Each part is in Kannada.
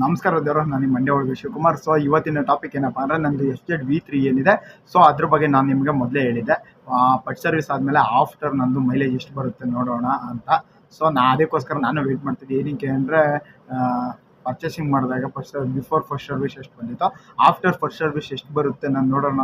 ನಮಸ್ಕಾರ ದೇವ್ರ, ನಾನು ನಿಮ್ಮ ಮಂಡ್ಯ ಒಳಗೆ ಶಿವಕುಮಾರ್. ಸೊ ಇವತ್ತಿನ ಟಾಪಿಕ್ ಏನಪ್ಪ ಅಂದರೆ ನಂದು ಎಸ್ ಜೆಡ್ ವಿ ತ್ರೀ ಏನಿದೆ. ಸೊ ಅದ್ರ ಬಗ್ಗೆ ನಾನು ನಿಮಗೆ ಮೊದಲೇ ಹೇಳಿದ್ದೆ. ಪಟ್ ಸರ್ವಿಸ್ ಆದಮೇಲೆ ಆಫ್ಟರ್ ನಂದು ಮೈಲೇಜ್ ಎಷ್ಟು ಬರುತ್ತೆ ನೋಡೋಣ ಅಂತ. ಸೊ ನಾ ಅದಕ್ಕೋಸ್ಕರ ನಾನು ವೆಯ್ಟ್ ಮಾಡ್ತಿದ್ದೆ. ಏನಕ್ಕೆ ಅಂದರೆ ಪರ್ಚೇಸಿಂಗ್ ಮಾಡಿದಾಗ ಫಸ್ಟ್ ಬಿಫೋರ್ ಫಸ್ಟ್ ಸರ್ವಿಸ್ ಎಷ್ಟು ಬಂದಿತ್ತು ಆಫ್ಟರ್ ಫಸ್ಟ್ ಸರ್ವಿಸ್ ಎಷ್ಟು ಬರುತ್ತೆ ನಾನು ನೋಡೋಣ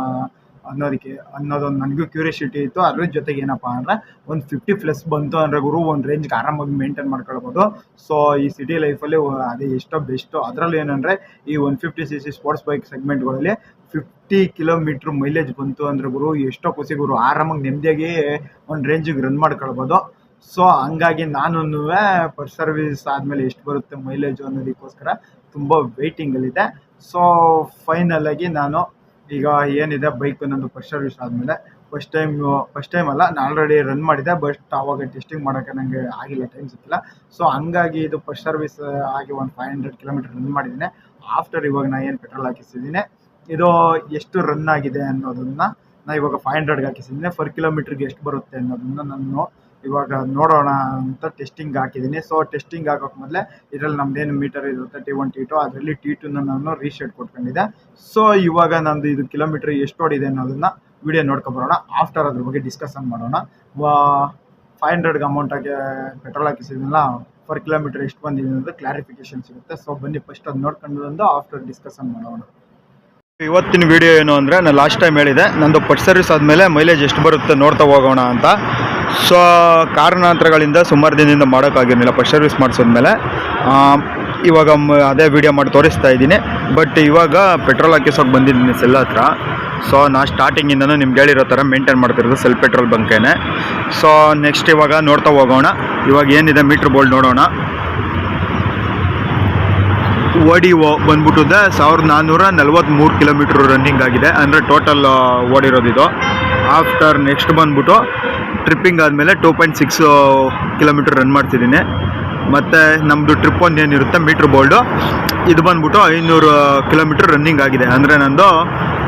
ಅನ್ನೋದಕ್ಕೆ ಅನ್ನೋದೊಂದು ನನಗೂ ಕ್ಯೂರಿಯಾಸಿಟಿ ಇತ್ತು. ಅದ್ರ ಜೊತೆಗೆ ಏನಪ್ಪ ಅಂದ್ರೆ ಒಂದು ಫಿಫ್ಟಿ ಪ್ಲಸ್ ಬಂತು ಅಂದರೆ ಗುರು, ಒಂದು ರೇಂಜ್ಗೆ ಆರಾಮಾಗಿ ಮೇಂಟೈನ್ ಮಾಡ್ಕೊಳ್ಬೋದು. ಸೊ ಈ ಸಿಟಿ ಲೈಫಲ್ಲಿ ಅದೇ ಎಷ್ಟೋ ಬೆಸ್ಟು ಅದರಲ್ಲೂ ಏನಂದರೆ ಈ one fifty C C sports bike ಸೆಗ್ಮೆಂಟ್ಗಳಲ್ಲಿ fifty kilometre mileage ಬಂತು ಅಂದರೆ ಗುರು, ಎಷ್ಟೋ ಖುಷಿ ಗುರು. ಆರಾಮಾಗಿ ನೆಮ್ಮದಿಯಾಗಿ ಒಂದು ರೇಂಜಿಗೆ ರನ್ ಮಾಡ್ಕೊಳ್ಬೋದು. ಸೊ ಹಂಗಾಗಿ ನಾನು ಪರ್ ಸರ್ವಿಸ್ ಆದಮೇಲೆ ಎಷ್ಟು ಬರುತ್ತೆ ಮೈಲೇಜು ಅನ್ನೋದಕ್ಕೋಸ್ಕರ ತುಂಬ ವೆಯ್ಟಿಂಗಲ್ಲಿದೆ ಸೊ ಫೈನಲಾಗಿ ನಾನು ಈಗ ಏನಿದೆ ಬೈಕ್ ನಂದು ಫಸ್ಟ್ ಸರ್ವಿಸ್ ಆದಮೇಲೆ ಫಸ್ಟ್ ಟೈಮ್ ಫಸ್ಟ್ ಟೈಮ್ ಅಲ್ಲ, ನಾನು ಆಲ್ರೆಡಿ ರನ್ ಮಾಡಿದೆ ಬಟ್ ಆವಾಗ ಟೆಸ್ಟಿಂಗ್ ಮಾಡೋಕ್ಕೆ ನನಗೆ ಆಗಿಲ್ಲ ಟೈಮ್ ಸಿಕ್ಕಿಲ್ಲ. ಸೊ ಹಂಗಾಗಿ ಇದು ಫಸ್ಟ್ ಸರ್ವಿಸ್ ಆಗಿ ಒಂದು ಫೈವ್ ಹಂಡ್ರೆಡ್ ಕಿಲೋಮೀಟರ್ ರನ್ ಮಾಡಿದ್ದೀನಿ. ಆಫ್ಟರ್ ಇವಾಗ ನಾನು ಏನು ಪೆಟ್ರೋಲ್ ಹಾಕಿಸಿದ್ದೀನಿ, ಇದು ಎಷ್ಟು ರನ್ ಆಗಿದೆ ಅನ್ನೋದನ್ನು ನಾನು ಇವಾಗ ಫೈವ್ ಹಂಡ್ರೆಡ್ಗೆ ಹಾಕಿಸಿದ್ದೀನಿ. ಫರ್ ಕಿಲೋಮೀಟ್ರಿಗೆ ಎಷ್ಟು ಬರುತ್ತೆ ಅನ್ನೋದನ್ನು ನಾನು ಇವಾಗ ನೋಡೋಣ ಅಂತ ಟೆಸ್ಟಿಂಗ್ ಹಾಕಿದ್ದೀನಿ. ಸೊ ಟೆಸ್ಟಿಂಗ್ ಹಾಕೋಕೆ ಮೊದಲೇ ಇದರಲ್ಲಿ ನಮ್ದೇನು ಮೀಟರ್ ಇರುತ್ತೆ ಟಿ ಒನ್ ಟಿ ಟು ಅದರಲ್ಲಿ ಟಿ ಟುನ ನಾನು ರೀಶೆಟ್ ಕೊಟ್ಕೊಂಡಿದ್ದೆ. ಸೊ ಇವಾಗ ನಂದು ಇದು ಕಿಲೋಮೀಟ್ರ್ ಎಷ್ಟು ಓಡಿದೆ ಅನ್ನೋದನ್ನು ವಿಡಿಯೋ ನೋಡ್ಕೊಬರೋಣ ಆಫ್ಟರ್ ಅದ್ರ ಬಗ್ಗೆ ಡಿಸ್ಕಷನ್ ಮಾಡೋಣ. ಫೈವ್ ಹಂಡ್ರೆಡ್ಗೆ ಅಮೌಂಟ್ ಪೆಟ್ರೋಲ್ ಹಾಕಿಸಿದ್ನಲ್ಲ ಪರ್ ಕಿಲೋಮೀಟರ್ ಎಷ್ಟು ಬಂದಿದೆ ಅನ್ನೋದು ಕ್ಲಾರಿಫಿಕೇಶನ್ ಸಿಗುತ್ತೆ. ಸೊ ಬನ್ನಿ ಫಸ್ಟ್ ಅದು ನೋಡ್ಕೊಂಡು ಬಂದು ಆಫ್ಟರ್ ಡಿಸ್ಕಷನ್ ಮಾಡೋಣ. ಇವತ್ತಿನ ವಿಡಿಯೋ ಏನು ಅಂದರೆ, ನಾನು ಲಾಸ್ಟ್ ಟೈಮ್ ಹೇಳಿದೆ, ನಂದು ಪಟ್ ಸರ್ವಿಸ್ ಆದಮೇಲೆ ಮೈಲೇಜ್ ಎಷ್ಟು ಬರುತ್ತೆ ನೋಡ್ತಾ ಹೋಗೋಣ ಅಂತ. ಸೊ ಕಾರಣಾಂತರಗಳಿಂದ ಸುಮಾರು ದಿನದಿಂದ ಮಾಡೋಕ್ಕಾಗಿರಲಿಲ್ಲ. ಫಸ್ಟ್ ಸರ್ವಿಸ್ ಮಾಡಿಸಿದ್ಮೇಲೆ ಇವಾಗ ಅದೇ ವಿಡಿಯೋ ಮಾಡಿ ತೋರಿಸ್ತಾ ಇದ್ದೀನಿ. ಬಟ್ ಇವಾಗ ಪೆಟ್ರೋಲ್ ಹಾಕಿಸೋಕೆ ಬಂದಿದ್ದೀನಿ ಸೆಲ್ ಹತ್ರ. ಸೊ ನಾ ಸ್ಟಾರ್ಟಿಂಗಿಂದನೂ ನಿಮ್ಗೆ ಹೇಳಿರೋ ಥರ ಮೇಂಟೈನ್ ಮಾಡ್ತಿರೋದು ಸೆಲ್ ಪೆಟ್ರೋಲ್ ಬಂಕೇನೆ ಸೊ ನೆಕ್ಸ್ಟ್ ಇವಾಗ ನೋಡ್ತಾ ಹೋಗೋಣ. ಇವಾಗ ಏನಿದೆ ಮೀಟ್ರ್ ಬೋಲ್ಡ್ ನೋಡೋಣ. ಓಡಿ ಓ ಬಂದ್ಬಿಟ್ಟಿದೆ ಸಾವಿರದ ನಾನ್ನೂರ ನಲ್ವತ್ತ್ಮೂರು ಕಿಲೋಮೀಟ್ರ್ ರನ್ನಿಂಗ್ ಆಗಿದೆ. ಅಂದರೆ ಟೋಟಲ್ ಓಡಿರೋದು ಇದು ಆಫ್ಟರ್ ನೆಕ್ಸ್ಟ್ ಬಂದ್ಬಿಟ್ಟು ಟ್ರಿಪ್ಪಿಂಗ್ ಆದಮೇಲೆ two point six kilometre run ಮಾಡ್ತಿದ್ದೀನಿ. ಮತ್ತು ನಮ್ಮದು ಟ್ರಿಪ್ ಒಂದು ಏನಿರುತ್ತೆ ಮೀಟ್ರ್ ಬೋಲ್ಡು ಇದು ಬಂದ್ಬಿಟ್ಟು ಐನೂರು ಕಿಲೋಮೀಟ್ರ್ ರನ್ನಿಂಗ್ ಆಗಿದೆ. ಅಂದರೆ ನಂದು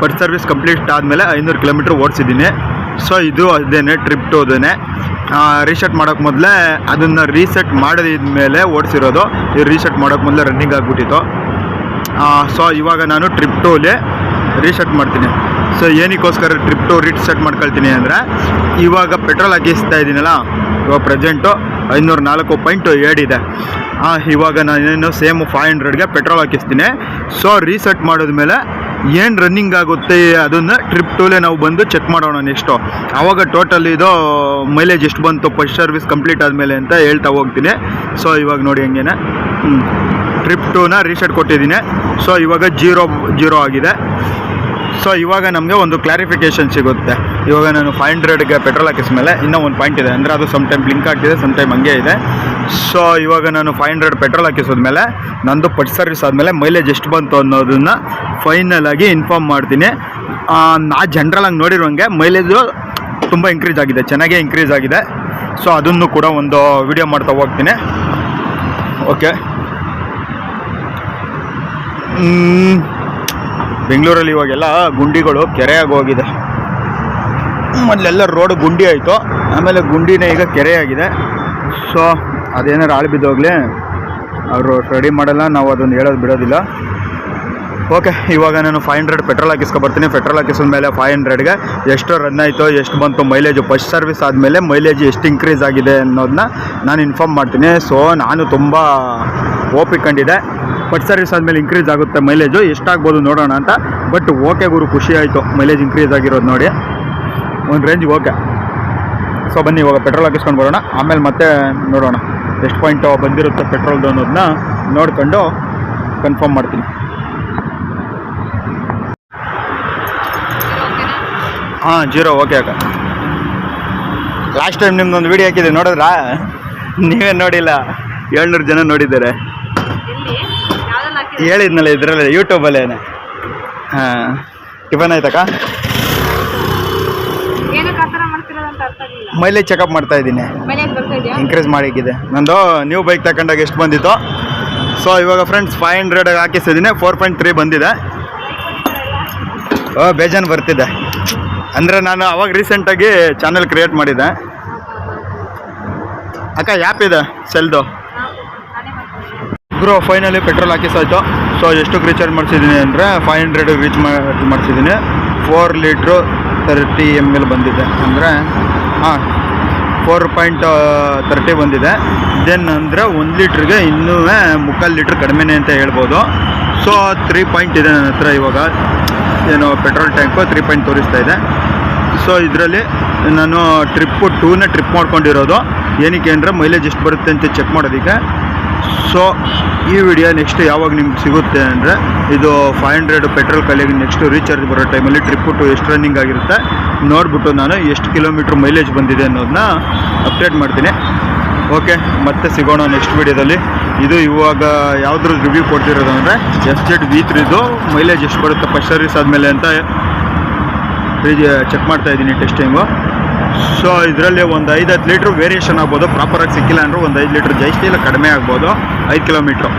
ಫಸ್ಟ್ ಸರ್ವಿಸ್ ಕಂಪ್ಲೀಟ್ ಆದಮೇಲೆ ಐನೂರು ಕಿಲೋಮೀಟ್ರ್ ಓಡಿಸಿದ್ದೀನಿ. ಸೊ ಇದು ಅದೇನೆ ಟ್ರಿಪ್ ಟು ಅದೇನೆ. ರೀಸೆಟ್ ಮಾಡೋಕ್ಕೆ ಮೊದಲೇ ಅದನ್ನು ರೀಸೆಟ್ ಮಾಡಿದ ಮೇಲೆ ಓಡಿಸಿರೋದು. ಈ ರೀಸೆಟ್ ಮಾಡೋಕ್ಕೆ ಮೊದಲೇ ರನ್ನಿಂಗ್ ಆಗಿಬಿಟ್ಟಿತ್ತು. ಸೊ ಇವಾಗ ನಾನು ಟ್ರಿಪ್ ಟೂಲಿ ರೀಸೆಟ್ ಮಾಡ್ತೀನಿ. ಸೊ ಏನಕ್ಕೋಸ್ಕರ ಟ್ರಿಪ್ ಟು ರೀಸೆಟ್ ಮಾಡ್ಕೊಳ್ತೀನಿ ಅಂದರೆ, ಇವಾಗ ಪೆಟ್ರೋಲ್ ಹಾಕಿಸ್ತಾ ಇದ್ದೀನಲ್ಲ ಇವಾಗ ಪ್ರೆಸೆಂಟು ಐನೂರ ನಾಲ್ಕು ಪಾಯಿಂಟ್ ಏಡಿದೆ ಇವಾಗ ನಾನೇನು ಸೇಮ್ ಫೈವ್ ಹಂಡ್ರೆಡ್ಗೆ ಪೆಟ್ರೋಲ್ ಹಾಕಿಸ್ತೀನಿ. ಸೊ ರೀಸೆಟ್ ಮಾಡಿದ್ಮೇಲೆ ಏನು ರನ್ನಿಂಗ್ ಆಗುತ್ತೆ ಅದನ್ನು ಟ್ರಿಪ್ ಟೂಲೇ ನಾವು ಬಂದು ಚೆಕ್ ಮಾಡೋಣ ನೆಕ್ಸ್ಟು ಆವಾಗ ಟೋಟಲ್ ಇದು ಮೈಲೇಜ್ ಎಷ್ಟು ಬಂತು ಫಸ್ಟ್ ಸರ್ವಿಸ್ ಕಂಪ್ಲೀಟ್ ಆದಮೇಲೆ ಅಂತ ಹೇಳ್ತಾ ಹೋಗ್ತೀನಿ. ಸೊ ಇವಾಗ ನೋಡಿ ಹಂಗೇನೆ. ಟ್ರಿಪ್ ಟೂನ ರೀಸೆಟ್ ಕೊಟ್ಟಿದ್ದೀನಿ. ಸೊ ಇವಾಗ ಜೀರೋ ಜೀರೋ ಆಗಿದೆ. ಸೊ ಇವಾಗ ನಮಗೆ ಒಂದು ಕ್ಲಾರಿಫಿಕೇಷನ್ ಸಿಗುತ್ತೆ. ಇವಾಗ ನಾನು ಫೈವ್ ಹಂಡ್ರೆಡ್ಗೆ ಪೆಟ್ರೋಲ್ ಹಾಕಿಸ್ಮೇಲೆ ಇನ್ನೂ ಒಂದು ಪಾಯಿಂಟ್ ಇದೆ. ಅಂದರೆ ಅದು ಸಮ್ ಟೈಮ್ ಬ್ಲಿಂಕ್ ಆಗ್ತಿದೆ ಸಮ್ ಟೈಮ್ ಹಂಗೆ ಇದೆ. ಸೊ ಇವಾಗ ನಾನು ಫೈವ್ ಹಂಡ್ರೆಡ್ ಪೆಟ್ರೋಲ್ ಹಾಕಿಸಿದ್ಮೇಲೆ ನಂದು ಪಟ್ ಸರ್ವಿಸ್ ಆದಮೇಲೆ ಮೈಲೇಜ್ ಎಷ್ಟು ಬಂತು ಅನ್ನೋದನ್ನು ಫೈನಲ್ ಆಗಿ ಇನ್ಫಾರ್ಮ್ ಮಾಡ್ತೀನಿ. ನಾ ಜನ್ರಲಾಗಿ ನೋಡಿರುವಂಗೆ ಮೈಲೇಜು ತುಂಬ ಇನ್ಕ್ರೀಸ್ ಆಗಿದೆ, ಚೆನ್ನಾಗೇ ಇನ್ಕ್ರೀಸ್ ಆಗಿದೆ. ಸೊ ಅದನ್ನು ಕೂಡ ಒಂದು ವಿಡಿಯೋ ಮಾಡ್ತಾ ಹೋಗ್ತೀನಿ. ಓಕೆ ಬೆಂಗಳೂರಲ್ಲಿ ಇವಾಗೆಲ್ಲ ಗುಂಡಿಗಳು ಕೆರೆಯಾಗಿ ಹೋಗಿದೆ. ಮೊದಲೆಲ್ಲ ರೋಡ್ ಗುಂಡಿ ಆಯಿತು. ಆಮೇಲೆ ಗುಂಡಿನೇ ಈಗ ಕೆರೆಯಾಗಿದೆ. ಸೊ ಅದೇನಾರು ಆಳು ಬಿದ್ದೋಗ್ಲಿ ಅವರು ರೆಡಿ ಮಾಡಲ್ಲ, ನಾವು ಅದನ್ನು ಹೇಳೋದು ಬಿಡೋದಿಲ್ಲ. ಓಕೆ, ಇವಾಗ ನಾನು ಫೈವ್ ಹಂಡ್ರೆಡ್ ಪೆಟ್ರೋಲ್ ಹಾಕಿಸ್ಕೊ ಬರ್ತೀನಿ. ಪೆಟ್ರೋಲ್ ಹಾಕಿಸಿದ ಮೇಲೆ ಫೈವ್ ಹಂಡ್ರೆಡ್ಗೆ ಎಷ್ಟು ರನ್ ಆಯಿತು, ಎಷ್ಟು ಬಂತು ಮೈಲೇಜು ಫಸ್ಟ್ ಸರ್ವಿಸ್ ಆದಮೇಲೆ ಮೈಲೇಜ್ ಎಷ್ಟು ಇನ್ಕ್ರೀಸ್ ಆಗಿದೆ ಅನ್ನೋದನ್ನ ನಾನು ಇನ್ಫಾರ್ಮ್ ಮಾಡ್ತೀನಿ. ಸೊ ನಾನು ತುಂಬ ಓಪಿಕೊಂಡಿದೆ ಫಸ್ಟ್ ಸರ್ವಿಸ್ ಆದಮೇಲೆ ಇನ್ಕ್ರೀಸ್ ಆಗುತ್ತೆ ಮೈಲೇಜು ಎಷ್ಟಾಗ್ಬೋದು ನೋಡೋಣ ಅಂತ. ಬಟ್ ಓಕೆ ಗುರು, ಖುಷಿ ಆಯಿತು. ಮೈಲೇಜ್ ಇನ್ಕ್ರೀಸ್ ಆಗಿರೋದು ನೋಡಿ. ಒಂದು ರೇಂಜ್ ಓಕೆ ಸೊ ಬನ್ನಿ, ಇವಾಗ ಪೆಟ್ರೋಲ್ ಹಾಕಿಸ್ಕೊಂಡು ಬರೋಣ. ಆಮೇಲೆ ಮತ್ತೆ ನೋಡೋಣ. ಎಷ್ಟು ಪಾಯಿಂಟು ಬಂದಿರುತ್ತೆ ಪೆಟ್ರೋಲ್ದು ಅನ್ನೋದನ್ನ ನೋಡ್ಕೊಂಡು ಕನ್ಫರ್ಮ್ ಮಾಡ್ತೀನಿ. ಹಾಂ ಜೀರೋ ಓಕೆ ಅಕ್ಕ. ಲಾಸ್ಟ್ ಟೈಮ್ ನಿಮ್ದೊಂದು ವಿಡಿಯೋ ಹಾಕಿದೆ ನೋಡಿದ್ರಾ? ನೀವೇ ನೋಡಿಲ್ಲ ಏಳ್ನೂರು ಜನ ನೋಡಿದ್ದಾರೆ. ಹೇಳಿದ್ನಲ್ಲ ಇದರಲ್ಲಿ ಯೂಟ್ಯೂಬಲ್ಲೇನೆ ಹಾಂ ಟಿಫನ್ ಆಯ್ತಕ್ಕ? ಮೈಲೇಜ್ ಚೆಕಪ್ ಮಾಡ್ತಾ ಇದ್ದೀನಿ. ಇನ್ಕ್ರೀಸ್ ಮಾಡಿಕ್ಕಿದೆ ನಂದು ನ್ಯೂ ಬೈಕ್ ತಗೊಂಡಾಗ ಎಷ್ಟು ಬಂದಿತ್ತು? ಸೊ ಇವಾಗ ಫ್ರೆಂಡ್ಸ್ ಫೈವ್ ಹಂಡ್ರೆಡ್ ಹಾಕಿಸಿದ್ದೀನಿ ಫೋರ್ ಪಾಯಿಂಟ್ ತ್ರೀ ಬಂದಿದೆ. ಓ ಬೇಜಾನ್ ಬರ್ತಿದೆ. ಅಂದರೆ ನಾನು ಅವಾಗ ರೀಸೆಂಟಾಗಿ ಚಾನಲ್ ಕ್ರಿಯೇಟ್ ಮಾಡಿದ್ದೆ. ಅಕ್ಕ ಯಾಪ್ ಇದೆ, ಸೆಲ್ದು. ಬ್ರೋ ಫೈನಲಿ ಪೆಟ್ರೋಲ್ ಹಾಕಿಸೋಯ್ತು ಸೊ ಎಷ್ಟಕ್ಕೆ ರೀಚಾರ್ಜ್ ಮಾಡಿಸಿದ್ದೀನಿ ಅಂದರೆ five hundred reach ಮಾಡಿಸಿದ್ದೀನಿ four litre thirty M L ಬಂದಿದೆ. ಅಂದರೆ, ಹಾಂ ಫೋರ್ ಪಾಯಿಂಟ್ ತರ್ಟಿ ಬಂದಿದೆ. ದೆನ್ ಅಂದರೆ ಒಂದು ಲೀಟ್ರಿಗೆ ಇನ್ನೂ ಮುಕ್ಕಾಲು ಲೀಟ್ರ್ ಕಡಿಮೆನೇ ಅಂತ ಹೇಳ್ಬೋದು. ಸೊ ತ್ರೀ ಪಾಯಿಂಟ್ ಇದೆ ನನ್ನ ಹತ್ರ ಇವಾಗ. ಏನು ಪೆಟ್ರೋಲ್ ಟ್ಯಾಂಕು ತ್ರೀ ಪಾಯಿಂಟ್ ತೋರಿಸ್ತಾ ಇದೆ. ಸೊ ಇದರಲ್ಲಿ ನಾನು ಟ್ರಿಪ್ಪು ಟೂನೇ ಟ್ರಿಪ್ ಮಾಡ್ಕೊಂಡಿರೋದು. ಏನಕ್ಕೆ ಅಂದರೆ ಮೈಲೇಜ್ ಎಷ್ಟು ಬರುತ್ತೆ ಅಂತ ಚೆಕ್ ಮಾಡೋದಕ್ಕೆ. ಸೊ ಈ ವಿಡಿಯೋ ನೆಕ್ಸ್ಟ್ ಯಾವಾಗ ನಿಮ್ಗೆ ಸಿಗುತ್ತೆ ಅಂದರೆ ಇದು ಫೈವ್ ಹಂಡ್ರೆಡ್ ಪೆಟ್ರೋಲ್ ಕಲೆಗೆ ನೆಕ್ಸ್ಟ್ ರೀಚಾರ್ಜ್ ಬರೋ ಟೈಮಲ್ಲಿ ಟ್ರಿಪ್ಪು ಟು ಎಷ್ಟು ರನ್ನಿಂಗ್ ಆಗಿರುತ್ತೆ. ನೋಡಿಬಿಟ್ಟು ನಾನು ಎಷ್ಟು ಕಿಲೋಮೀಟ್ರ್ ಮೈಲೇಜ್ ಬಂದಿದೆ ಅನ್ನೋದನ್ನ ಅಪ್ಡೇಟ್ ಮಾಡ್ತೀನಿ. ಓಕೆ ಮತ್ತೆ ಸಿಗೋಣ ನೆಕ್ಸ್ಟ್ ವಿಡಿಯೋದಲ್ಲಿ ಇದು ಇವಾಗ ಯಾವುದ್ರ ರಿವ್ಯೂ ಕೊಡ್ತಿರೋದು ಅಂದರೆ ಎಸ್ ಜೆಡ್ ವಿ ತ್ರೀದು ಮೈಲೇಜ್ ಎಷ್ಟು ಬರುತ್ತೆ ಫಸ್ಟ್ ಸರ್ವಿಸ್ ಆದಮೇಲೆ ಅಂತ ಚೆಕ್ ಮಾಡ್ತಾ ಇದ್ದೀನಿ ಟೆಸ್ಟಿಂಗು ಸೊ ಇದರಲ್ಲಿ ಒಂದು ಐದು ಹತ್ತು ಲೀಟ್ರ್ ವೇರಿಯೇಷನ್ ಆಗ್ಬೋದು. ಪ್ರಾಪರಾಗಿ ಸಿಕ್ಕಿಲ್ಲ ಅಂದರೆ ಒಂದು ಐದು ಲೀಟ್ರ್ ಜೈಸ್ತಿ ಇಲ್ಲ, ಕಡಿಮೆ ಆಗ್ಬೋದು. ಐದು ಕಿಲೋಮೀಟ್ರು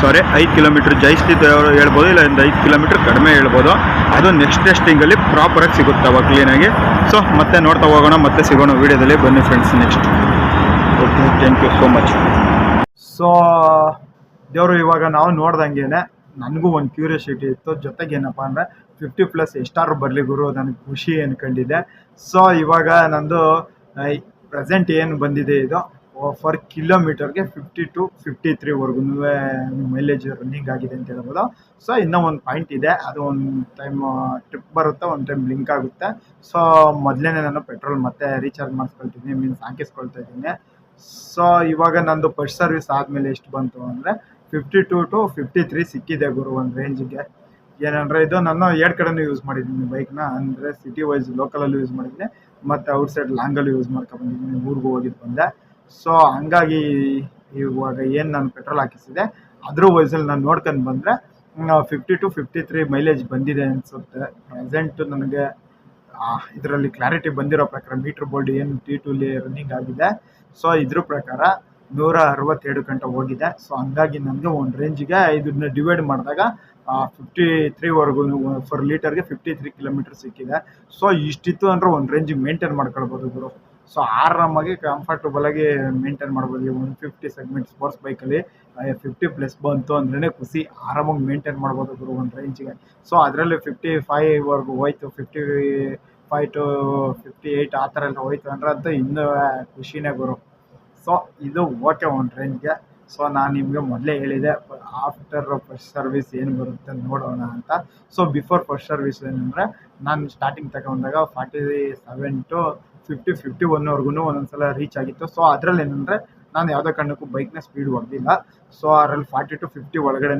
ಸಾರಿ ಐದು ಕಿಲೋಮೀಟ್ರ್ ಜೈಸ್ತಿ ಹೇಳ್ಬೋದು, ಇಲ್ಲ ಒಂದು ಐದು ಕಿಲೋಮೀಟ್ರ್ ಕಡಿಮೆ ಹೇಳ್ಬೋದು. ಅದು ನೆಕ್ಸ್ಟ್ ಟೆಸ್ಟಿಂಗಲ್ಲಿ ಪ್ರಾಪರಾಗಿ ಸಿಗುತ್ತೆ ಅವಾಗ ಕ್ಲೀನಾಗಿ ಸೊ ಮತ್ತೆ ನೋಡ್ತಾ ಹೋಗೋಣ, ಮತ್ತೆ ಸಿಗೋಣ ವೀಡಿಯೋದಲ್ಲಿ. ಬನ್ನಿ friends next okay thank you so much so ದೇವರು ಇವಾಗ ನಾವು ನೋಡ್ದಂಗೆ ನನಗೂ ಒಂದು ಕ್ಯೂರಿಯಾಸಿಟಿ ಇತ್ತು. ಜೊತೆಗೆ ಏನಪ್ಪ ಅಂದರೆ ಫಿಫ್ಟಿ ಪ್ಲಸ್ ಎಷ್ಟಾರು ಬರಲಿ ಗುರು ನನಗೆ ಖುಷಿ ಅನ್ಕೊಂಡಿದ್ದೆ. ಸೊ ಇವಾಗ ನಂದು ಪ್ರೆಸೆಂಟ್ ಏನು ಬಂದಿದೆ ಇದು ಫರ್ ಕಿಲೋಮೀಟರ್ಗೆ ಫಿಫ್ಟಿ ಟು ಫಿಫ್ಟಿ ತ್ರೀವರೆಗೂ ಮೈಲೇಜ್ ರನ್ನಿಂಗ್ ಆಗಿದೆ ಅಂತ ಹೇಳ್ಬೋದು. ಸೊ ಇನ್ನೂ ಒಂದು ಪಾಯಿಂಟ್ ಇದೆ, ಅದು ಒಂದು ಟೈಮ್ ಟ್ರಿಪ್ ಬರುತ್ತೆ, ಒಂದು ಟೈಮ್ ಲಿಂಕ್ ಆಗುತ್ತೆ. ಸೊ ಮೊದಲೇ ನಾನು ಪೆಟ್ರೋಲ್ ಮತ್ತೆ ರೀಚಾರ್ಜ್ ಮಾಡಿಸ್ಕೊಳ್ತೀನಿ ಮೀನ್ಸ್ ಹಾಕಿಸ್ಕೊಳ್ತಾ ಇದ್ದೀನಿ. ಸೊ ಇವಾಗ ನಂದು ಫಸ್ಟ್ ಸರ್ವಿಸ್ ಆದಮೇಲೆ ಎಷ್ಟು ಬಂತು ಅಂದರೆ fifty two to fifty three ಸಿಕ್ಕಿದೆ ಗುರು, ಒಂದು ರೇಂಜಿಗೆ ಏನಂದರೆ ಇದು ನಾನು ಎರಡು ಕಡೆನೂ ಯೂಸ್ ಮಾಡಿದ್ದೀನಿ ಬೈಕ್ನ ಅಂದರೆ ಸಿಟಿ ವೈಸ್ ಲೋಕಲಲ್ಲೂ ಯೂಸ್ ಮಾಡಿದ್ದೀನಿ. ಮತ್ತು ಔಟ್ಸೈಡ್ ಲಾಂಗಲ್ಲೂ ಯೂಸ್ ಮಾಡ್ಕೊಂಡು ಬಂದಿದ್ದೀನಿ. ಊರಿಗೂ ಹೋಗಿದ್ದು ಬಂದೆ. ಸೊ ಹಂಗಾಗಿ ಇವಾಗ ಏನು ನಾನು ಪೆಟ್ರೋಲ್ ಹಾಕಿಸಿದೆ. ಅದ್ರ ವೈಸಲ್ಲಿ ನಾನು ನೋಡ್ಕೊಂಡು ಬಂದರೆ fifty to fifty three mileage ಬಂದಿದೆ ಅನಿಸುತ್ತೆ. ಪ್ರೆಸೆಂಟು ನನಗೆ ಇದರಲ್ಲಿ ಕ್ಲಾರಿಟಿ ಬಂದಿರೋ ಪ್ರಕಾರ ಮೀಟ್ರ್ ಬೋಲ್ಡ್ ಏನು ಟಿ ಟೂಲಿ ರನ್ನಿಂಗ್ ಆಗಿದೆ. ಸೊ ಇದ್ರ ಪ್ರಕಾರ ನೂರ ಅರವತ್ತೆರಡು ಗಂಟೆ ಹೋಗಿದೆ. ಸೊ ಹಂಗಾಗಿ ನನಗೆ ಒಂದು ರೇಂಜಿಗೆ ಇದನ್ನ ಡಿವೈಡ್ ಮಾಡಿದಾಗ ಫಿಫ್ಟಿ ತ್ರೀವರೆಗೂ ಫರ್ ಲೀಟರ್ಗೆ ಫಿಫ್ಟಿ ತ್ರೀ ಕಿಲೋಮೀಟರ್ ಸಿಕ್ಕಿದೆ. ಸೊ ಇಷ್ಟಿತ್ತು ಅಂದರೆ ಒಂದು ರೇಂಜ್ ಮೇಂಟೈನ್ ಮಾಡ್ಕೊಳ್ಬೋದು ಗುರು. ಸೊ ಆರಾಮಾಗಿ ಕಂಫರ್ಟಬಲಾಗಿ ಮೇಂಟೈನ್ ಮಾಡ್ಬೋದು. ಒನ್ ಫಿಫ್ಟಿ ಸೆಗ್ಮೆಂಟ್ ಸ್ಪೋರ್ಟ್ಸ್ ಬೈಕಲ್ಲಿ ಫಿಫ್ಟಿ ಪ್ಲಸ್ ಬಂತು ಅಂದ್ರೇ ಖುಷಿ. ಆರಾಮಾಗಿ ಮೇಂಟೈನ್ ಮಾಡ್ಬೋದು ಗುರು ಒಂದು ರೇಂಜಿಗೆ ಸೊ ಅದರಲ್ಲಿ ಫಿಫ್ಟಿ ಫೈವ್ವರೆಗೂ ಹೋಯ್ತು. Fifty five to fifty eight ಆ ಥರ ಎಲ್ಲ ಹೋಯ್ತು ಅಂದ್ರೆ ಅಂತ ಇನ್ನೂ ಖುಷಿನೇ ಗುರು. ಸೊ ಇದು ಓಕೆ ಒಂದು ರೇಂಜ್ಗೆ ಸೊ ನಾನು ನಿಮಗೆ ಮೊದಲೇ ಹೇಳಿದೆ ಆಫ್ಟರ್ ಫಸ್ಟ್ ಸರ್ವಿಸ್ ಏನು ಬರುತ್ತೆ ನೋಡೋಣ ಅಂತ. ಸೊ ಬಿಫೋರ್ ಫಸ್ಟ್ ಸರ್ವಿಸ್ ಏನಂದರೆ, ನಾನು ಸ್ಟಾರ್ಟಿಂಗ್ ತಗೊಂಡಾಗ forty seven to fifty fifty ಒನ್ವರೆಗೂ ಒಂದೊಂದು ಸಲ ರೀಚ್ ಆಗಿತ್ತು. ಸೊ ಅದರಲ್ಲಿ ಏನಂದರೆ ನಾನು ಯಾವುದೇ ಕಾರಣಕ್ಕೂ ಬೈಕ್ನ ಸ್ಪೀಡ್ ಹೊಡೆದಿಲ್ಲ ಸೊ ಅದರಲ್ಲಿ ಫಾರ್ಟಿ ಟು ಫಿಫ್ಟಿ ಒಳಗಡೆ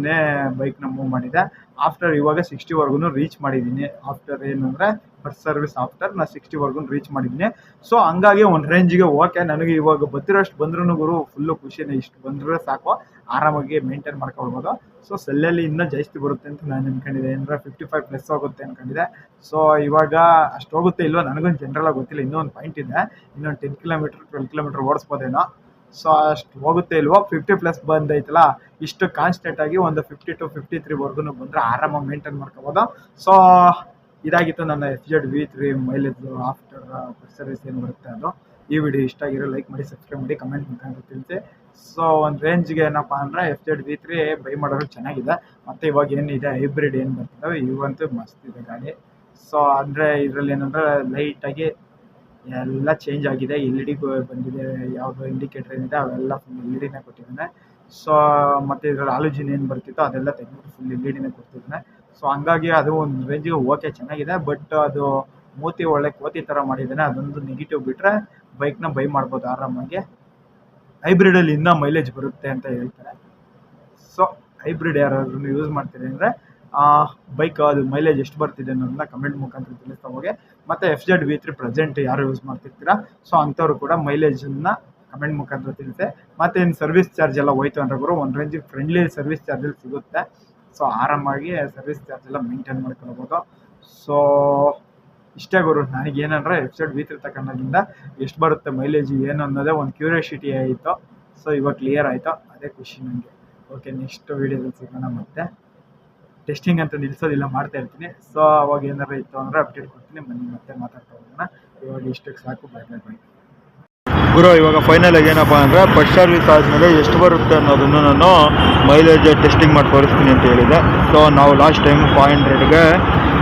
ಬೈಕ್ನ ಮೂವ್ ಮಾಡಿದೆ. ಆಫ್ಟರ್ ಇವಾಗ ಸಿಕ್ಸ್ಟಿವರೆಗೂ ರೀಚ್ ಮಾಡಿದ್ದೀನಿ. ಆಫ್ಟರ್ ಏನಂದರೆ ಫಸ್ಟ್ ಸರ್ವಿಸ್ ಆಫ್ಟರ್ ನಾನು ಸಿಕ್ಸ್ಟಿವರೆಗೂ ರೀಚ್ ಮಾಡಿದ್ದೀನಿ. ಸೊ ಹಂಗಾಗಿ ಒಂದು ರೇಂಜಿಗೆ ಓಕೆ ನನಗೆ ಇವಾಗ ಬತ್ತಿರೋಷ್ಟು ಬಂದ್ರೂ ಗುರು ಫುಲ್ಲು ಖುಷಿನೇ. ಇಷ್ಟು ಬಂದರೆ ಸಾಕು. ಆರಾಮಾಗಿ ಮೇಂಟೈನ್ ಮಾಡ್ಕೊಳ್ಬೋದು. ಸೊ ಸೆಲ್ಲಲ್ಲಿ ಇನ್ನೂ ಜಾಸ್ತಿ ಬರುತ್ತೆ ಅಂತ ನಾನು ಅನ್ಕೊಂಡಿದ್ದೆ. ಏನಾರ ಫಿಫ್ಟಿ ಫೈವ್ ಪ್ಲಸ್ ಆಗುತ್ತೆ ಅನ್ಕೊಂಡಿದ್ದೆ. ಸೊ ಇವಾಗ ಅಷ್ಟು ಹೋಗುತ್ತೆ ಇಲ್ವೋ ನನಗೊಂದು ಜನರಲಾಗಿ ಗೊತ್ತಿಲ್ಲ. ಇನ್ನೊಂದು ಪಾಯಿಂಟ್ ಇದೆ. ಇನ್ನೊಂದು ಟೆನ್ ಕಿಲೋಮೀಟರ್ ಟ್ವೆಲ್ ಕಿಲೋಮೀಟ್ರ್ ಓಡಿಸ್ಬೋದೇನೋ. ಸೊ ಅಷ್ಟು ಹೋಗುತ್ತೆ ಇಲ್ವೋ? ಫಿಫ್ಟಿ ಪ್ಲಸ್ ಬಂದೈತಲ್ಲ ಇಷ್ಟು ಕಾನ್ಸ್ಟೆಂಟ್ ಆಗಿ ಒಂದು ಫಿಫ್ಟಿ ಟು ಫಿಫ್ಟಿ ತ್ರೀವರೆಗೂ ಬಂದರೆ ಆರಾಮಾಗಿ ಮೇಂಟೈನ್ ಮಾಡ್ಕೋಬೋದು. ಸೊ ಇದಾಗಿತ್ತು ನನ್ನ F Z V three mileage after service ಏನು ಬರುತ್ತೆ ಅದು. ಈ ವಿಡಿಯೋ ಇಷ್ಟ ಆಗಿರೋ ಲೈಕ್ ಮಾಡಿ ಸಬ್ಸ್ಕ್ರೈಬ್ ಮಾಡಿ ಕಮೆಂಟ್ ಮುಖಾಂತರ ತಿಳಿಸಿ. ಸೊ ಒಂದು ರೇಂಜ್ಗೆ ಏನಪ್ಪ ಅಂದರೆ F Z V three buy ಮಾಡೋದು ಚೆನ್ನಾಗಿದೆ. ಮತ್ತು ಇವಾಗ ಏನಿದೆ ಹೈಬ್ರಿಡ್ ಏನು ಬರ್ತಿದ್ದಾವೆ ಇವಂತೂ ಮಸ್ತ್ ಇದೆ ಗಾಡಿ. ಸೊ ಅಂದರೆ ಇದರಲ್ಲಿ ಏನಂದರೆ ಲೈಟಾಗಿ ಎಲ್ಲ ಚೇಂಜ್ ಆಗಿದೆ. ಎಲ್ ಇ ಡಿ ಬಂದಿದೆ, ಯಾವುದು ಇಂಡಿಕೇಟರ್ ಏನಿದೆ, ಅವೆಲ್ಲ ಫುಲ್ ಎಲ್ ಇ ಡಿನೇ ಕೊಟ್ಟಿದ್ದಾನೆ. ಸೊ ಮತ್ತು ಇದರಲ್ಲಿ ಆಲೋಜಿನ್ ಏನು ಬರ್ತಿತ್ತು ಅದೆಲ್ಲ ತೆಗೆದು ಫುಲ್ ಎಲ್ ಇ ಡಿನೇ ಸೊ ಹಂಗಾಗಿ ಅದು ಒಂದು ರೇಂಜಿಗೆ ಓಕೆ ಚೆನ್ನಾಗಿದೆ. ಬಟ್ ಅದು ಮೂತಿ ಒಳ್ಳೆ ಕೋತಿ ಥರ ಮಾಡಿದ್ದಾನೆ. ಅದೊಂದು ನೆಗೆಟಿವ್ ಬಿಟ್ಟರೆ ಬೈಕ್ನ ಬೈ ಮಾಡ್ಬೋದು ಆರಾಮಾಗಿ. ಹೈಬ್ರಿಡಲ್ಲಿ ಇನ್ನೂ ಮೈಲೇಜ್ ಬರುತ್ತೆ ಅಂತ ಹೇಳ್ತಾರೆ. ಸೊ ಹೈಬ್ರಿಡ್ ಯಾರಾದ್ರೂ ಯೂಸ್ ಮಾಡ್ತೀರಿ ಅಂದರೆ ಬೈಕ್ ಅದು ಮೈಲೇಜ್ ಎಷ್ಟು ಬರ್ತಿದೆ ಅನ್ನೋದನ್ನ ಕಮೆಂಟ್ ಮುಖಾಂತರ ತಿಳಿಸ್ತಾ ಹೋಗಿ. ಮತ್ತು F Z V three present ಯಾರು ಯೂಸ್ ಮಾಡ್ತಿರ್ತೀರಾ? ಸೊ ಅಂಥವ್ರು ಕೂಡ ಮೈಲೇಜನ್ನು ಕಮೆಂಟ್ ಮುಖಾಂತರ ತಿಳಿಸಿ. ಮತ್ತು ಏನು ಸರ್ವಿಸ್ ಚಾರ್ಜ್ ಎಲ್ಲ ಹೋಯ್ತು ಅಂದ್ರೆ ಗುರು, ಒಂದು ರೇಂಜಿಗೆ ಫ್ರೆಂಡ್ಲಿ ಸರ್ವಿಸ್ ಚಾರ್ಜಲ್ಲಿ ಸಿಗುತ್ತೆ. ಸೊ ಆರಾಮಾಗಿ ಸರ್ವಿಸ್ ಚಾರ್ಜ್ ಎಲ್ಲ ಮೇಂಟೈನ್ ಮಾಡ್ಕೊಳ್ಬೋದು. ಸೊ ಇಷ್ಟೇ ಗುರು, ನನಗೇನಂದ್ರೆ ಎಫ್ ಜೆಡ್ ವಿ ತ್ರೀ ಎಷ್ಟು ಬರುತ್ತೆ ಮೈಲೇಜ್ ಏನು ಅನ್ನೋದೇ ಒಂದು ಕ್ಯೂರಿಯಾಸಿಟಿ ಆಯಿತು. ಸೊ ಇವಾಗ ಕ್ಲಿಯರ್ ಆಯಿತು. ಅದೇ ಖುಷಿ ನನಗೆ ಓಕೆ ನೆಕ್ಸ್ಟ್ ವೀಡಿಯೋದಲ್ಲಿ ಸಿಗೋಣ ಮತ್ತೆ. ಟೆಸ್ಟಿಂಗ್ ಅಂತ ನಿಲ್ಸೋದಿಲ್ಲ ಮಾಡ್ತಾ ಇರ್ತೀನಿ. ಸೊ ಅವಾಗ ಏನಾರು ಇತ್ತು ಅಂದರೆ ಅಪ್ಡೇಟ್ ಕೊಡ್ತೀನಿ. ಬನ್ನಿ, ಮತ್ತೆ ಮಾತಾಡ್ತಾ ಹೋಗೋಣ. ಇವಾಗ ಇಷ್ಟಕ್ಕೆ ಸಾಕು. ಬಾಯ್ ಬಾಯ್ ಬಾಯ್ ಗುರು, ಇವಾಗ ಫೈನಲ್ ಏನಪ್ಪ ಅಂದರೆ ಫಸ್ಟ್ ಸರ್ವಿಸ್ ಆದಮೇಲೆ ಎಷ್ಟು ಬರುತ್ತೆ ಅನ್ನೋದನ್ನು ನಾನು ಮೈಲೇಜ್ ಟೆಸ್ಟಿಂಗ್ ಮಾಡಿ ತೋರಿಸ್ತೀನಿ ಅಂತ ಹೇಳಿದೆ ಸೊ ನಾವು ಲಾಸ್ಟ್ ಟೈಮ್ ಫೈವ್ ಹಂಡ್ರೆಡ್ಗೆ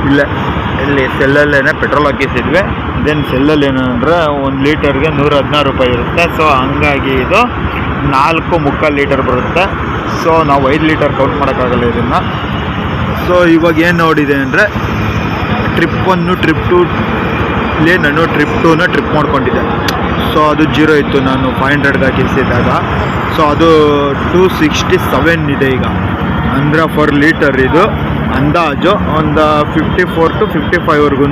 ಇಲ್ಲೇ, ಇಲ್ಲಿ ಸೆಲ್ಲಲ್ಲೇ ಪೆಟ್ರೋಲ್ ಹಾಕಿಸಿದ್ವಿ. ದೆನ್ ಸೆಲ್ಲಲ್ಲಿ ಏನಂದರೆ ಒಂದು ಲೀಟರ್ಗೆ ನೂರ ಹದಿನಾರು ರೂಪಾಯಿ ಇರುತ್ತೆ. ಸೊ ಹಂಗಾಗಿ ಇದು ನಾಲ್ಕು ಮುಕ್ಕಾಲು ಲೀಟರ್ ಬರುತ್ತೆ. ಸೊ ನಾವು ಐದು ಲೀಟರ್ ಕೌಂಟ್ ಮಾಡೋಕ್ಕಾಗಲ್ಲ ಇದನ್ನು. ಸೊ ಇವಾಗ ಏನು ನೋಡಿದೆ ಅಂದರೆ ಟ್ರಿಪ್ ಒನ್ನು ಟ್ರಿಪ್ ಟು ಲೇ ನಾನು ಟ್ರಿಪ್ ಟೂನ ಟ್ರಿಪ್ ಮಾಡ್ಕೊಂಡಿದ್ದೆ. ಸೊ ಅದು ಜೀರೋ ಇತ್ತು. ನಾನು ಫೈವ್ ಹಂಡ್ರೆಡ್ಗೆ ಹಾಕಿಸಿದಾಗ. ಸೊ ಅದು ಟೂ ಸಿಕ್ಸ್ಟಿ ಸೆವೆನ್ ಇದೆ ಈಗ. ಅಂದರೆ ಫರ್ ಲೀಟರ್ ಇದು. ಅಂದಾಜು ಒಂದು ಫಿಫ್ಟಿ ಫೋರ್ ಟು ಫಿಫ್ಟಿ ಫೈವ್ವರೆಗೂ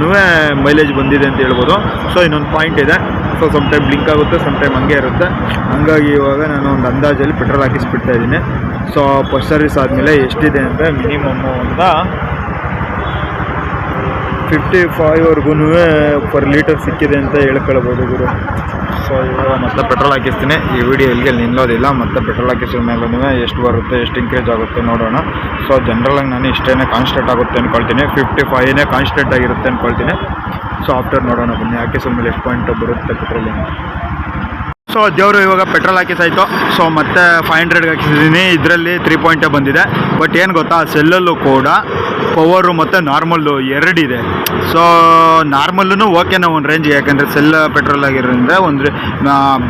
ಮೈಲೇಜ್ ಬಂದಿದೆ ಅಂತ ಹೇಳ್ಬೋದು. ಸೊ ಇನ್ನೊಂದು ಪಾಯಿಂಟ್ ಇದೆ. ಸೊ ಸಮ್ ಟೈಮ್ ಬ್ಲಿಂಕ್ ಆಗುತ್ತೆ ಸಮ್ ಟೈಮ್ ಹಂಗೆ ಇರುತ್ತೆ. ಹಂಗಾಗಿ ಇವಾಗ ನಾನು ಒಂದು ಅಂದಾಜಲ್ಲಿ ಪೆಟ್ರೋಲ್ ಹಾಕಿಸ್ಬಿಡ್ತಾ ಇದ್ದೀನಿ. ಸೊ ಫಸ್ಟ್ ಸರ್ವಿಸ್ ಆದಮೇಲೆ ಎಷ್ಟಿದೆ ಅಂದರೆ ಮಿನಿಮಮ್ ಒಂದು ಫಿಫ್ಟಿ ಫೈವ್ವರೆಗೂ ಪರ್ ಲೀಟರ್ ಸಿಕ್ಕಿದೆ ಅಂತ ಹೇಳ್ಕೊಳ್ಬೋದು ಗುರು. ಸೊ ಇವಾಗ ಮತ್ತೆ ಪೆಟ್ರೋಲ್ ಹಾಕಿಸ್ತೀನಿ. ಈ ವಿಡಿಯೋ ಇಲ್ಲಿ ನಿಲ್ಲೋದಿಲ್ಲ. ಮತ್ತೆ ಪೆಟ್ರೋಲ್ ಹಾಕಿಸಿದ ಮೇಲೆ ಎಷ್ಟು ಬರುತ್ತೆ, ಎಷ್ಟು ಇಂಕ್ರೀಸ್ ಆಗುತ್ತೆ ನೋಡೋಣ. ಸೊ ಜನರಲಾಗಿ ನಾನು ಇಷ್ಟೇ ಕಾನ್ಸ್ಟೆಂಟ್ ಆಗುತ್ತೆ ಅಂದ್ಕೊಳ್ತೀನಿ ಫಿಫ್ಟಿ ಫೈವ್ನೇ ಕಾನ್ಸ್ಟೆಂಟ್ ಆಗಿರುತ್ತೆ ಅಂದ್ಕೊಳ್ತೀನಿ ಸೊ ಆಫ್ಟರ್ ನೋಡೋಣ ಬನ್ನಿ. ಹಾಕಿಸಿದ ಮೇಲೆ ಎಷ್ಟು ಪಾಯಿಂಟ್ ಬರುತ್ತೆ ಪೆಟ್ರೋಲ್ ಸೊ ದೇವರು ಇವಾಗ ಪೆಟ್ರೋಲ್ ಹಾಕಿಸಾಯಿತು. ಸೊ ಮತ್ತೆ ಫೈವ್ ಹಂಡ್ರೆಡ್ಗೆ ಹಾಕಿಸಿದ್ದೀನಿ ಇದರಲ್ಲಿ ತ್ರೀ ಪಾಯಿಂಟೇ ಬಂದಿದೆ. ಬಟ್ ಏನು ಗೊತ್ತಾ? ಸೆಲ್ಲಲ್ಲೂ ಕೂಡ ಪವರು ಮತ್ತು ನಾರ್ಮಲ್ಲು ಎರಡಿದೆ ಸೊ ನಾರ್ಮಲ್ಲೂ ಓಕೆನ ಒಂದು ರೇಂಜ್ ಯಾಕಂದರೆ ಸೆಲ್ ಪೆಟ್ರೋಲ್ ಆಗಿರೋದ್ರಿಂದ ಒಂದು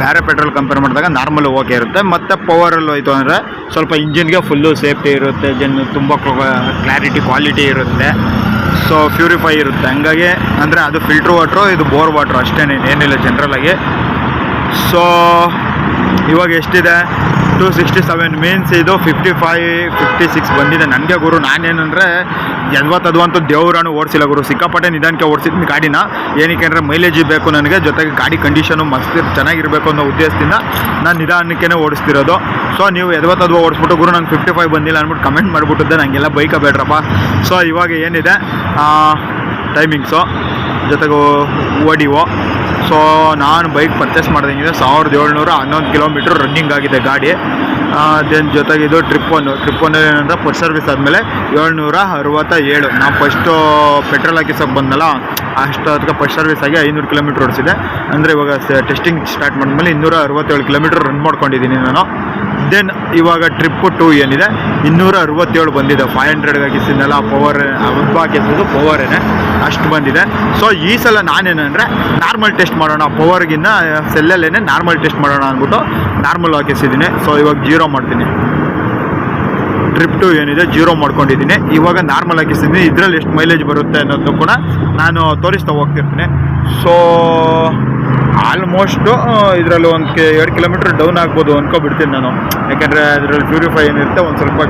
ಬೇರೆ ಪೆಟ್ರೋಲ್ ಕಂಪೇರ್ ಮಾಡಿದಾಗ ನಾರ್ಮಲ್ ಓಕೆ ಇರುತ್ತೆ. ಮತ್ತು ಪವರಲ್ಲಿ ಹೋಯ್ತು ಅಂದರೆ ಸ್ವಲ್ಪ ಇಂಜಿನ್ಗೆ ಫುಲ್ಲು ಸೇಫ್ಟಿ ಇರುತ್ತೆ. ಜನ್ ತುಂಬ ಕ್ಲಾರಿಟಿ ಕ್ವಾಲಿಟಿ ಇರುತ್ತೆ. ಸೊ ಪ್ಯೂರಿಫೈ ಇರುತ್ತೆ. ಹಂಗಾಗಿ ಅಂದರೆ ಅದು ಫಿಲ್ಟ್ರ್ ವಾಟ್ರು ಇದು ಬೋರ್ ವಾಟ್ರು ಅಷ್ಟೇ ಏನಿಲ್ಲ ಜನರಲಾಗಿ ಸೊ ಇವಾಗ ಎಷ್ಟಿದೆ? ಟು ಸಿಕ್ಸ್ಟಿ ಸೆವೆನ್ ಮೀನ್ಸ್ ಇದು ಫಿಫ್ಟಿ ಫೈವ್ ಫಿಫ್ಟಿ ಸಿಕ್ಸ್ ಬಂದಿದೆ. ನನಗೆ ಗುರು, ನಾನೇನಂದರೆ ಯದ್ವತ್ತದು ಅಂತ ದೇವ್ರನ್ನು ಓಡಿಸಿಲ್ಲ ಗುರು. ಸಿಕ್ಕಾಪಟ್ಟೆ ನಿಧಾನಕ್ಕೆ ಓಡಿಸಿದ್ನಿ ಗಾಡಿನ. ಏನಕ್ಕೆ ಅಂದರೆ ಮೈಲೇಜ್ ಬೇಕು ನನಗೆ, ಜೊತೆಗೆ ಗಾಡಿ ಕಂಡೀಷನು ಮಸ್ತ್ ಚೆನ್ನಾಗಿರಬೇಕು ಅನ್ನೋ ಉದ್ದೇಶದಿಂದ ನಾನು ನಿಧಾನಕ್ಕೆ ಓಡಿಸ್ತಿರೋದು. ಸೊ ನೀವು ಯದ್ವತ್ತದು ಓಡಿಸ್ಬಿಟ್ಟು ಗುರು, ನಂಗೆ ಫಿಫ್ಟಿ ಫೈವ್ ಬಂದಿಲ್ಲ ಅಂದ್ಬಿಟ್ಟು ಕಮೆಂಟ್ ಮಾಡಿಬಿಟ್ಟಿದ್ದೆ. ನನಗೆಲ್ಲ ಬೈಕ ಬೇಡ್ರಪ್ಪ. ಸೊ ಇವಾಗ ಏನಿದೆ? ಟೈಮಿಂಗ್ಸು ಜೊತೆಗೆ ಓಡಿವೋ. ಸೊ ನಾನು ಬೈಕ್ ಪರ್ಚೇಸ್ ಮಾಡ್ದಂಗಿದೆ. ಸಾವಿರದ ಏಳ್ನೂರ ಹನ್ನೊಂದು ಕಿಲೋಮೀಟ್ರ್ ರನ್ನಿಂಗ್ ಆಗಿದೆ ಗಾಡಿ. ದೆನ್ ಜೊತೆಗೆ ಇದು ಟ್ರಿಪ್ ಒನ್ನು ಟ್ರಿಪ್ ಒನ್ ಏನಂದ್ರೆ ಫಸ್ಟ್ ಸರ್ವಿಸ್ ಆದಮೇಲೆ ಏಳ್ನೂರ ಅರುವತ್ತ ಏಳು ನಾವು ಫಸ್ಟು ಪೆಟ್ರೋಲ್ ಹಾಕಿಸೋಕೆ ಬಂದಲ್ಲ ಅಷ್ಟು ಅದಕ್ಕೆ ಫಸ್ಟ್ ಸರ್ವಿಸ್ ಆಗಿ ಐನೂರು ಕಿಲೋಮೀಟ್ರ್ ಓಡಿಸಿದೆ ಅಂದರೆ ಇವಾಗ ಟೆಸ್ಟಿಂಗ್ ಸ್ಟಾರ್ಟ್ ಮಾಡಿದ್ಮೇಲೆ ಇನ್ನೂರ ಅರವತ್ತೇಳು ಕಿಲೋಮೀಟ್ರ್ ರನ್ ಮಾಡ್ಕೊಂಡಿದ್ದೀನಿ ನಾನು. ದೆನ್ ಇವಾಗ ಟ್ರಿಪ್ಪು ಟು ಏನಿದೆ? ಇನ್ನೂರ ಅರವತ್ತೇಳು ಬಂದಿದೆ ಫೈವ್ ಹಂಡ್ರೆಡ್ಗೆ ಹಾಕಿಸಿದ್ನಲ್ಲ ಪವರ್ ಹಬ್ಬ ಪವರ್ ಪವರೇನೆ ಅಷ್ಟು ಬಂದಿದೆ. ಸೊ ಈ ಸಲ ನಾನೇನಂದರೆ ನಾರ್ಮಲ್ ಟೆಸ್ಟ್ ಮಾಡೋಣ. ಪವರ್ಗಿನ್ನ ಸೆಲ್ಲಲ್ಲೇನೆ ನಾರ್ಮಲ್ ಟೆಸ್ಟ್ ಮಾಡೋಣ ಅಂದ್ಬಿಟ್ಟು ನಾರ್ಮಲ್ ಹಾಕಿಸಿದ್ದೀನಿ ಸೊ ಇವಾಗ ಜೀರೋ ಮಾಡ್ತೀನಿ. ಟ್ರಿಪ್ ಟು ಏನಿದೆ ಜೀರೋ ಮಾಡ್ಕೊಂಡಿದ್ದೀನಿ ಇವಾಗ ನಾರ್ಮಲ್ ಹಾಕಿಸಿದ್ದೀನಿ ಇದರಲ್ಲಿ ಎಷ್ಟು ಮೈಲೇಜ್ ಬರುತ್ತೆ ಅನ್ನೋದು ಕೂಡ ನಾನು ತೋರಿಸ್ತಾ ಹೋಗ್ತಿರ್ತೀನಿ. ಸೊ ಆಲ್ಮೋಸ್ಟು ಇದರಲ್ಲಿ ಒಂದು ಕೆ ಎರಡು ಕಿಲೋಮೀಟ್ರ್ ಡೌನ್ ಆಗ್ಬೋದು ಅಂದ್ಕೊಬಿಡ್ತೀನಿ ನಾನು. ಯಾಕೆಂದರೆ ಅದರಲ್ಲಿ ಪ್ಯೂರಿಫೈ ಏನಿರುತ್ತೆ, ಒಂದು ಸ್ವಲ್ಪ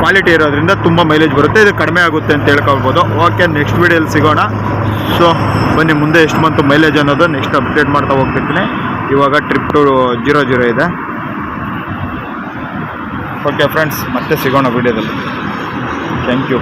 ಕ್ವಾಲಿಟಿ ಇರೋದ್ರಿಂದ ತುಂಬ ಮೈಲೇಜ್ ಬರುತ್ತೆ. ಇದು ಕಡಿಮೆ ಆಗುತ್ತೆ ಅಂತ ಹೇಳ್ಕೊಳ್ಬೋದು. ಓಕೆ ನೆಕ್ಸ್ಟ್ ವೀಡಿಯೋಲಿ ಸಿಗೋಣ. ಸೊ ಬನ್ನಿ, ಮುಂದೆ ಎಷ್ಟು ಬಂತು ಮೈಲೇಜ್ ಅನ್ನೋದು ನೆಕ್ಸ್ಟ್ ಅಪ್ಡೇಟ್ ಮಾಡ್ತಾ ಹೋಗ್ತಿರ್ತೀನಿ ಇವಾಗ ಟ್ರಿಪ್ ಟು ಜೀರೋ ಜೀರೋ ಇದೆ. ಓಕೆ ಫ್ರೆಂಡ್ಸ್ ಮತ್ತೆ ಸಿಗೋಣ ವೀಡಿಯೋದಲ್ಲಿ ಥ್ಯಾಂಕ್ ಯು